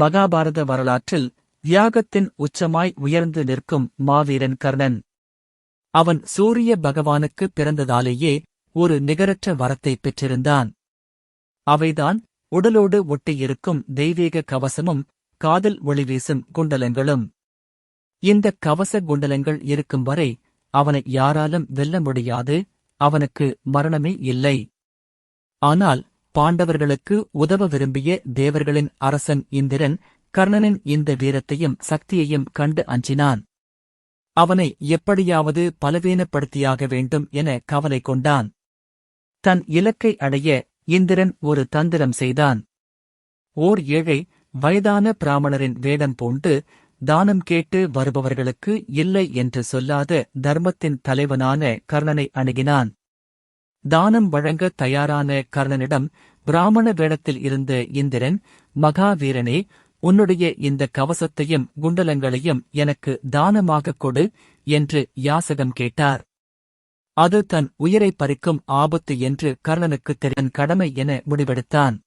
மகாபாரத வரலாற்றில் தியாகத்தின் உச்சமாய் உயர்ந்து நிற்கும் மாவீரன் கர்ணன். அவன் சூரிய பகவானுக்கு பிறந்ததாலேயே ஒரு நிகரற்ற வரத்தை பெற்றிருந்தான். அவைதான் உடலோடு ஒட்டியிருக்கும் தெய்வீக கவசமும் காதல் ஒளிவீசும் குண்டலங்களும். இந்த கவச குண்டலங்கள் இருக்கும் வரை அவனை யாராலும் வெல்ல முடியாது அவனுக்கு மரணமே இல்லை. ஆனால் பாண்டவர்களுக்கு உதவ விரும்பிய தேவர்களின் அரசன் இந்திரன் கர்ணனின் இந்த வீரத்தையும் சக்தியையும் கண்டு அஞ்சினான். அவனை எப்படியாவது பலவீனப்படுத்தியாக வேண்டும் என கவலை கொண்டான். தன் இலக்கை அடைய இந்திரன் ஒரு தந்திரம் செய்தான். ஓர் ஏழை வயதான பிராமணரின் வேடம் பூண்டு தானம் கேட்டு வருபவர்களுக்கு இல்லை என்று சொல்லாத தர்மத்தின் தலைவனான கர்ணனை அணுகினான். தானம் வழங்க தயாரான கர்ணனிடம் பிராமண வேடத்தில் இருந்த இந்திரன் மகாவீரனே உன்னுடைய இந்த கவசத்தையும் குண்டலங்களையும் எனக்கு தானமாகக் கொடு என்று யாசகம் கேட்டார். அது தன் உயிரை பறிக்கும் ஆபத்து என்று கர்ணனுக்குத் தெரியும் கடமை என முடிவெடுத்தான்.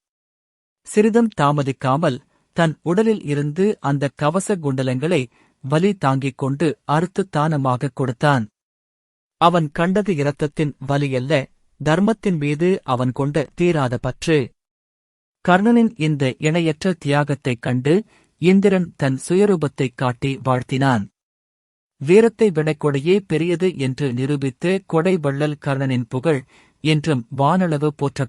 சிறிதும் தாமதிக்காமல் தன் உடலில் இருந்து அந்த கவச குண்டலங்களை வலி தாங்கிக் கொண்டு அறுத்து தானமாகக் கொடுத்தான். அவன் கண்டது இரத்தத்தின் வலியல்ல தர்மத்தின் மீது அவன் கொண்ட தீராத பற்று. கர்ணனின் இந்த இணையற்ற தியாகத்தைக் கண்டு இந்திரன் தன் சுயரூபத்தைக் காட்டி வாழ்த்தினான். வீரத்தை விட கொடையே பெரியது என்று நிரூபித்து கொடை வள்ளல் கர்ணனின் புகழ் என்றும் வானளவு போற்ற